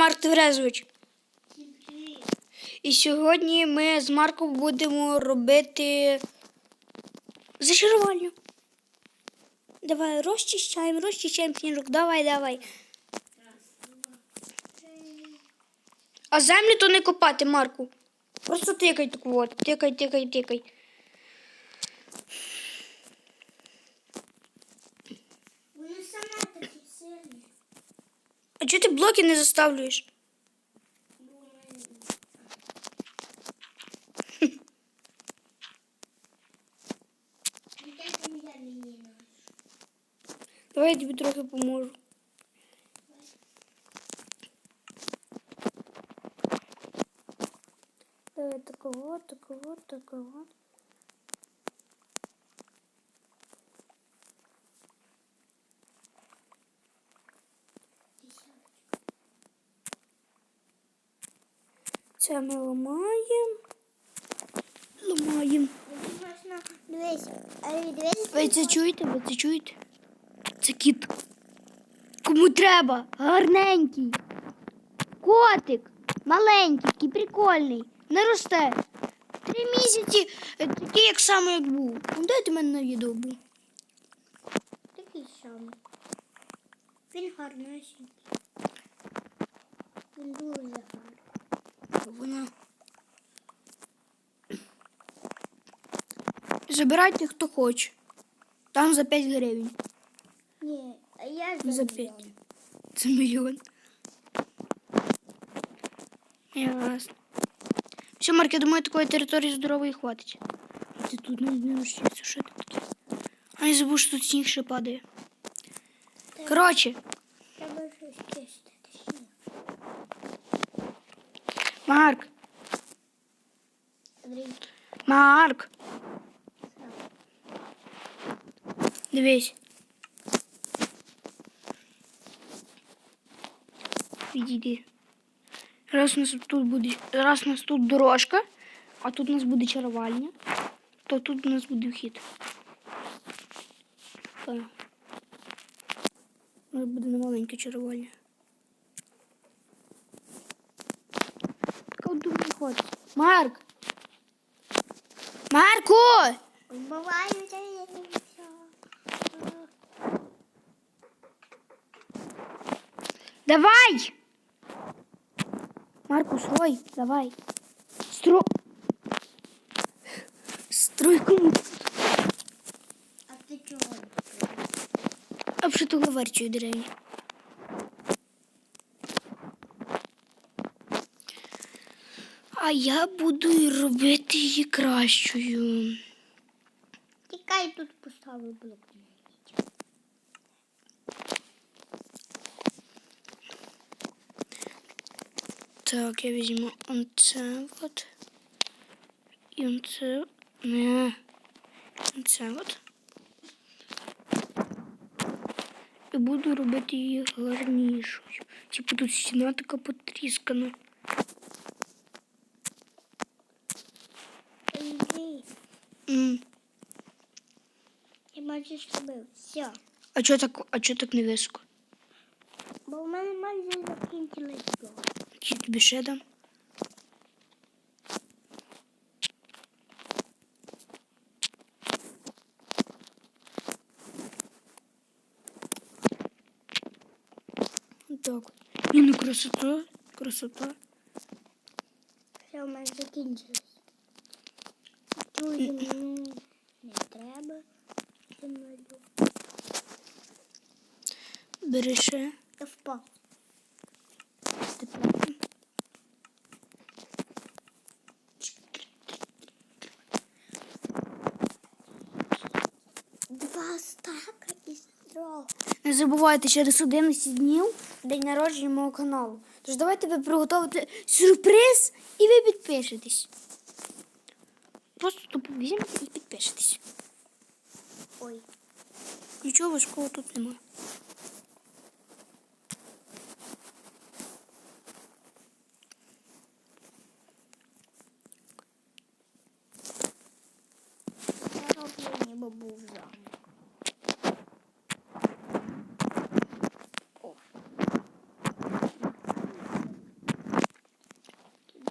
Марк Тверезович. І сьогодні ми з Марком будемо робити зачарування. Давай розчищаємо, розчищаємо сніжок. Давай, давай. А землю то не копати, Марку. Просто тикай так от. Тикай, тикай, тикай. А чого ти блоки не заставлюєш? Давай я тобі трохи поможу. Давай такого, такого, такого. Дивись, дивись. Ви це чуєте? Ви це чуєте? Це кіт. Кому треба? Гарненький. Котик. Маленький, такий прикольний. Не росте. Три місяці, е, такий, як саме як був. Ну, Дайте мене на відео був. Такий самий. Він гарнесенький. Він дуже гарний. Вона. Забирайте хто хоче. Там за 5 гривень. Ні, а я За за п'ять. мільйон. Це мільйон. Ясно. Все, Марк, я думаю, такої території здорової хватить. Ти тут не, рушишся, що ти таке? А я забув, що тут сніг ще падає. Коротше. Марк, Марк. Дивись. Відійди. Раз у нас тут буде, раз у нас тут дорожка, а тут у нас буде чарувальня, то тут у нас буде вхід. Так. У нас буде немаленьке чарувальня. Така от думаю. Марк! Марку! Буває, це я не все. Давай! Маркус, рой, давай. Стро... Стройку. А ти чого? Обшиту лаверчою деревні. А я буду робити її кращою. Тікай тут поставив блок. Так, я візьму он це от. І он це. Не. Он це от. І буду робити її гарнішою. Типу тут стіна така потріскана. Я майже зробив. Все. А чого так, а чого так не високо? Бо в мене майже закінчились Çünkü bir şey adam. Так, и на красота, красота. Все, у мене закінчилось. Чує не треба. Береше. Е, Впав. Не забувайте через 11 днів день народження мого каналу. Тож давайте ви приготуєте сюрприз і ви підпишетесь. Просто тупо візьмете і підпишетесь. Ой. Нічого важкого тут немає. Ніби був замок.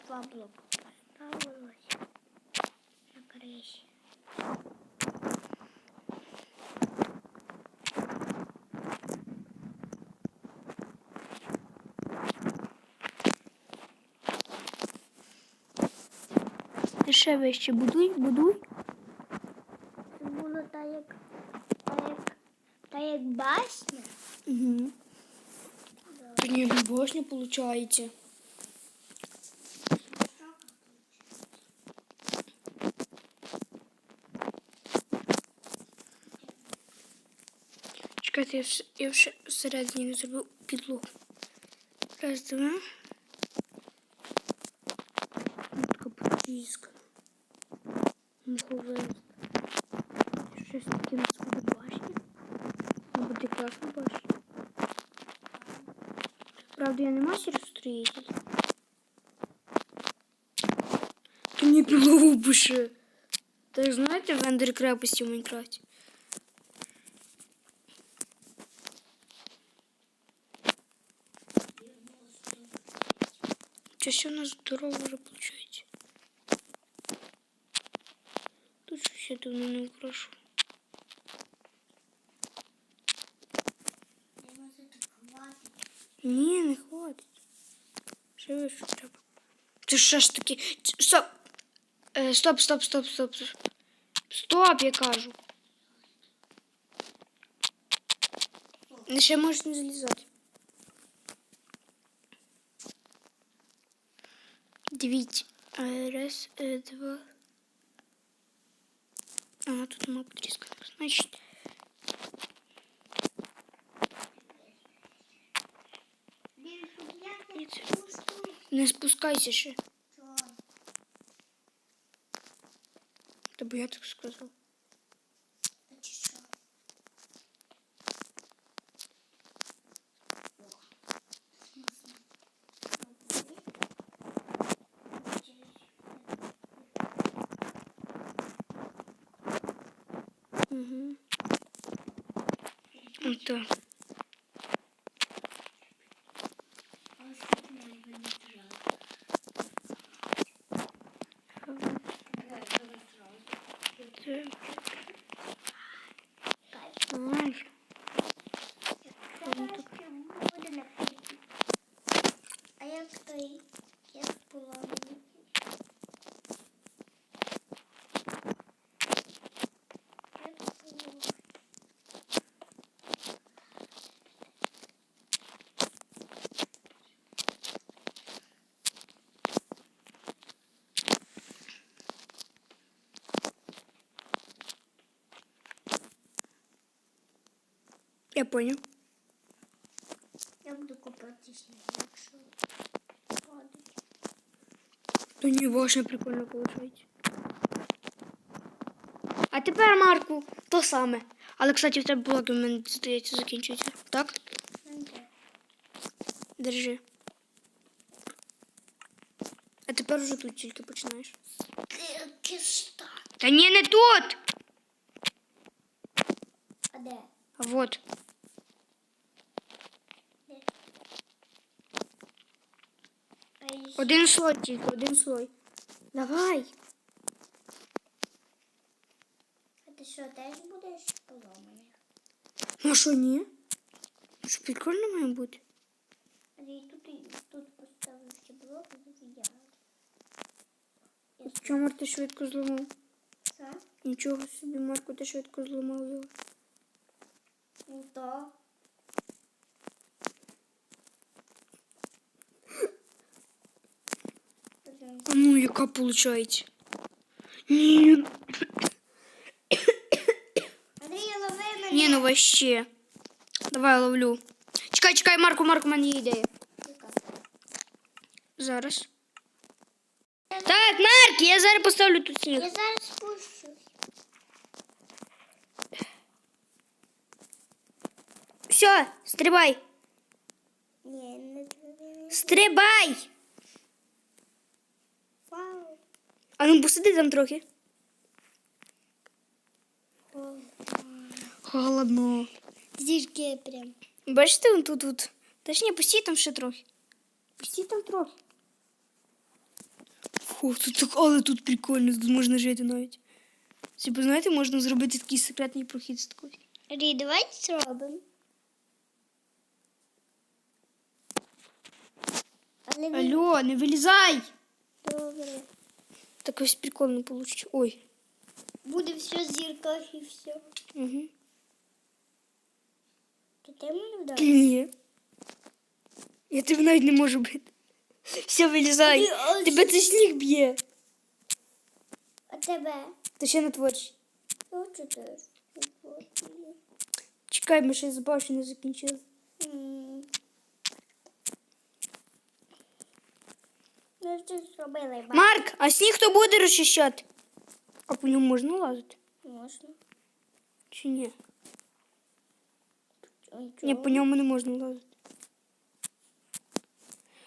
Яблуко поставилось на. Ти ще вище будуй, будуй. Це було так, як, так, як, так, як башня. Угу. Ні, не башня виходить. Чекайте, я, вже всередині не зробив підлогу. Раз, два. Ну, Така потріска. Мухове. Щось таке у нас буде башня. Ну, буде класна башня. Правда, я не мастер строитель. Ти мені підлогу пише. Ти знаєте в Ендер крепості в Майнкрафті? Щось у нас здорово вже виходить. Тут щось я давно не украшу. Ні, не хватить. Ще вище треба. Це ще ж таки. Ц- Стоп. Е, стоп, стоп, стоп, стоп. стоп. Стоп, я кажу. Не ще можеш не залізати. Дивіться. Е, Раз, е, два. А, тут нема потрісканих. Значить. І це. Не спускайся ще. Та бо я так сказав. Угу. Так. Знаєш, А як той, як поломаний? Як поломаний? Я понял. Я буду купати сніг, якщо падає. То не важно прикольно виходить. А тепер, Марку, то саме. Але, кстати, в тебе блоки в мене, здається, закінчуються. Так? Держи. А тепер вже тут тільки починаєш. Киста. Та ні, не тут! А де? Вот. Де? А і Один слой тільки, один слой. Давай. А ти що, теж будеш поломаний? Ну що ні? Ну, Що прикольно має бути. А я тут, і тут поставлю ще блок і буду я. Чому Мар, ти швидко зламав? Нічого собі, Марко, ти швидко зламав його. Ну то. ну, яка виходить? Ні. Андрій, лови мене. Ні, ну вообще. Давай ловлю. Чекай, чекай, Марку, Марку, у мене є ідея. Яка? Зараз. Так, Марк, я зараз поставлю тут сніг. Я зараз спущусь. Все, стрибай. Ні, не зробили. Стрибай. Вау. А ну посиди там трохи. Холодно. Зірки прям. Бачите, он тут, тут. Точніше, пусти там ще трохи. Пусти там трохи. Ого, тут так, але тут прикольно, тут можна жити навіть. Типу, знаєте, можна зробити такий секретний прохід з такою. Рі, давай зробимо. Але Алло, не вилізай! добре. Так ось прикольно вийде. Ой. Буде все в зірках і все. Угу. То ти мене вдав? Ні. Я тебе навіть не можу бити. Все, вилізай. Ти ось- Тебе цей сніг б'є. А тебе? Ти ще не творчий. Хочу теж. Чекай, ми ще з башні не закінчили. Ми зробили ба. Марк, а сніг хто буде розчищати? А по ньому можна лазити? Можна. Чи ні? Ні, Нічого. по ньому не можна лазити.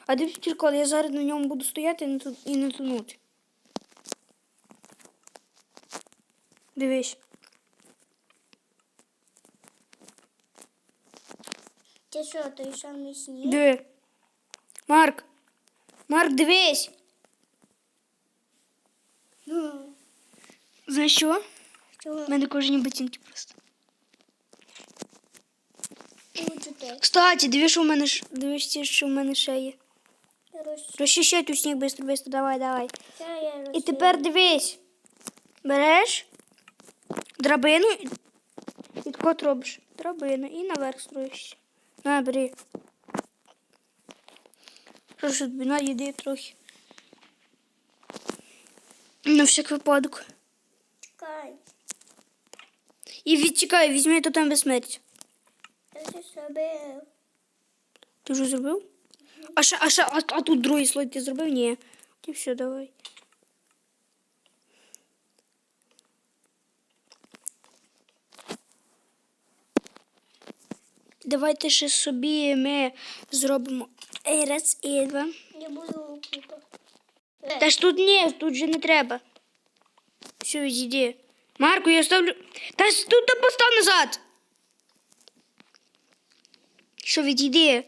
А де прикол, я зараз на ньому буду стояти і не, ту- і не тонути. Дивись. Ти що, той самий сніг? Диви. Марк. Марк, дивись. Ну, Знаєш що? У мене кожені ботинки просто. Кстати, дивись, в мене ш- дивись, що в мене ще є. Розчищай тут сніг быстро, быстро, давай, давай. І тепер дивись. Береш драбину і і тако робиш. Драбину і наверх строїшся. На, бери. Ж тобі їди трохи. На всяк випадок. Чекай. І відчекай, візьми то там безсмерть. Я вже зробив. Ти вже зробив? А ще, а ще, а, а тут другий слой ти зробив? Ні. І все, давай. Давайте ще собі ми зробимо і раз і два. Я буду купа. Та ж тут ні, тут же не треба. Все, відійди. Марко, я ставлю. Та ж тут та постав назад. Що відійди?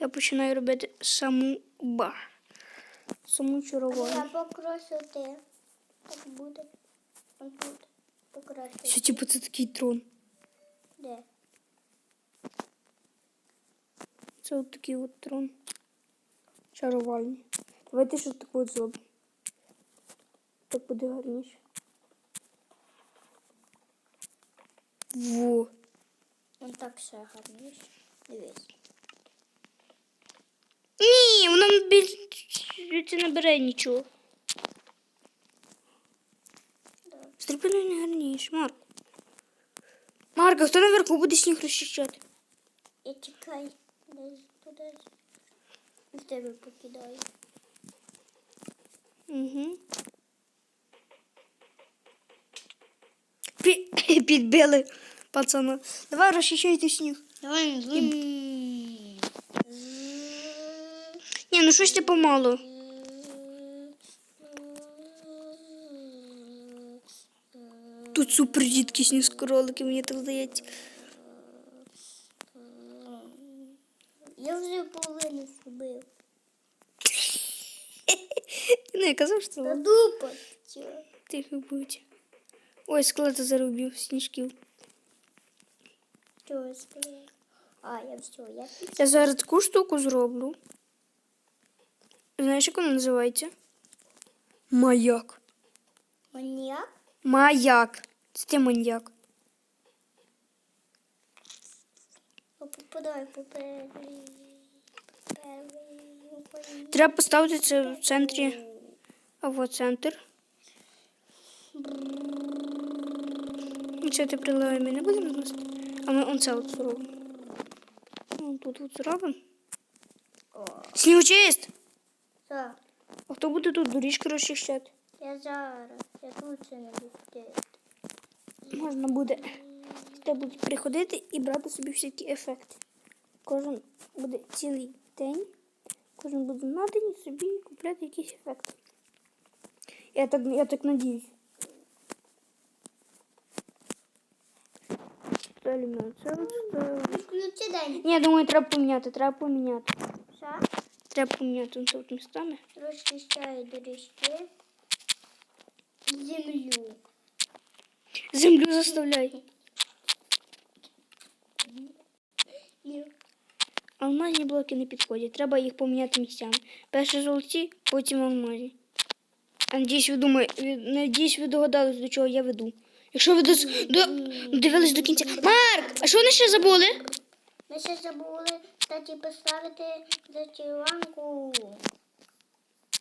Я починаю робити саму ба. Саму Я чарувальну. покрасити. Так буде. Он тут. Покрасити. Що, типу, це такий трон. Де? Це от такий от трон. Чарувальний. Давайте щось таке от зробимо. Так буде гарніше. Во. Он так все гарніше. Дивись. Ні, воно не бере нічого. Драбиною не гарніше, Марк. Марко, хто наверху буде сніг розчищати? І чекай. Десь туди. І в тебе покидаю. Угу. Пі- Підбили пацана. Давай розчищайте сніг. Давай. Ні, ну щось ти помало. Тут супер рідкісні скоролики, мені так здається. Я вже половину зробив. Ну, я казав, що Та дупа. Тихо будь. Ой, склад заробив сніжків. Чого я? А, я все, я Я зараз таку штуку зроблю. Знаєш, як вона називається? Маяк. Маніяк? Маяк. Це ти маньяк. Попадай по первій. Первій. Треба поставити це в центрі. А вот центр. Це ти приливаємо не будемо зносити. А ми он це от зробимо. Он тут от зробимо. Снігочист! так. А хто буде тут доріжки розчищати? Я зараз. Я тут це не буду. Можна буде. Те будуть приходити і брати собі всякі ефекти. Кожен буде цілий день. Кожен буде на день собі купляти якісь ефекти. Я так, я так надіюсь. Ставлю на це. от ставлю. Включи день. Ні, я думаю, треба поміняти, треба поміняти. Що? Треба поміняти тут містами. Розчищаю доріжки. Землю. Землю заставляй. І Алмазні блоки не підходять. Треба їх поміняти місцями. Перше золоті, потім алмазні. А надіюсь, ви думаєте, надіюсь, ви догадались, до чого я веду. Якщо ви до, до, дивились до кінця. Марк! А що вони ще забули? Ми ще забули, кстати, поставити зачіланку.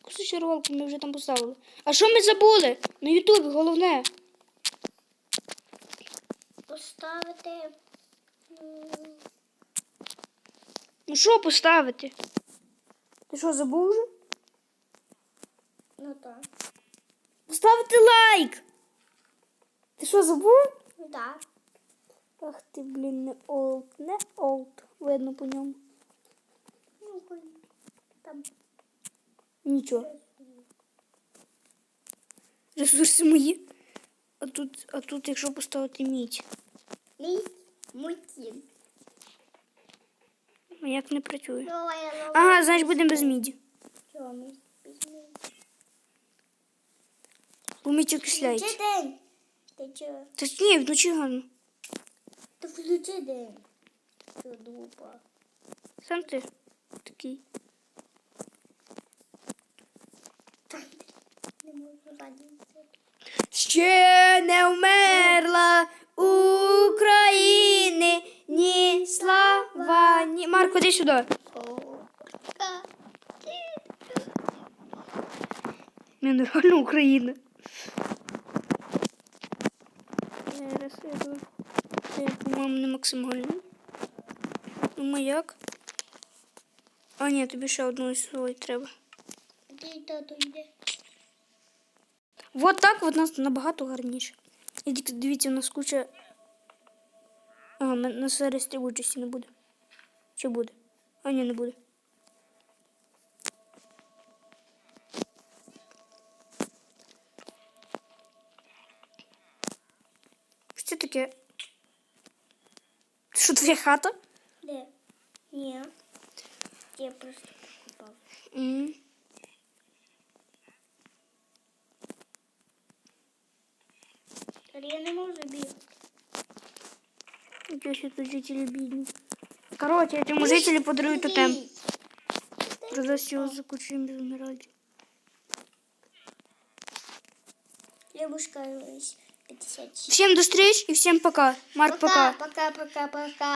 Кусу червонку ми вже там поставили. А що ми забули? На Ютубі головне. Поставити. Ну що поставити? Ти що, забув вже? Ну так. Поставити лайк! Ти що, забув? Ну так. Ах ти, блін, не олд, не олд. Видно по ньому. Ну, там. Нічого. Ресурси мої. А тут, а тут, якщо поставити мідь, Мій мультин. Як не працює. Ага, значить будемо без міді. Бо мідь день. Ти чого? Та ні, вночі гарно. Та включи день. Що дупа. Сам ти такий. Не можу задіти. Ще не вмерла України, ні слава, ні. Марко, іди сюди. Не, ну реально Україна. Зараз я йду. Це, по-моєму, не максимально. Ну, маяк. А, ні, тобі ще одну свою треба. Ти тато йде. Вот так от нас набагато гарніше. І дивіться, у нас куча. А, на, на серії не буде. Чи буде? А, ні, не буде. Що таке? Що твоя хата? Де? Ні. Я просто попав. М. Але я не можу бігати. Якщо тут жителі бідні. Короче, я цьому жителі подарую тотем. Продасть його за кучу емеральдів. Я вышкаюсь 50. Всем до встречи и всем пока. Марк, пока. Пока, пока, пока, пока.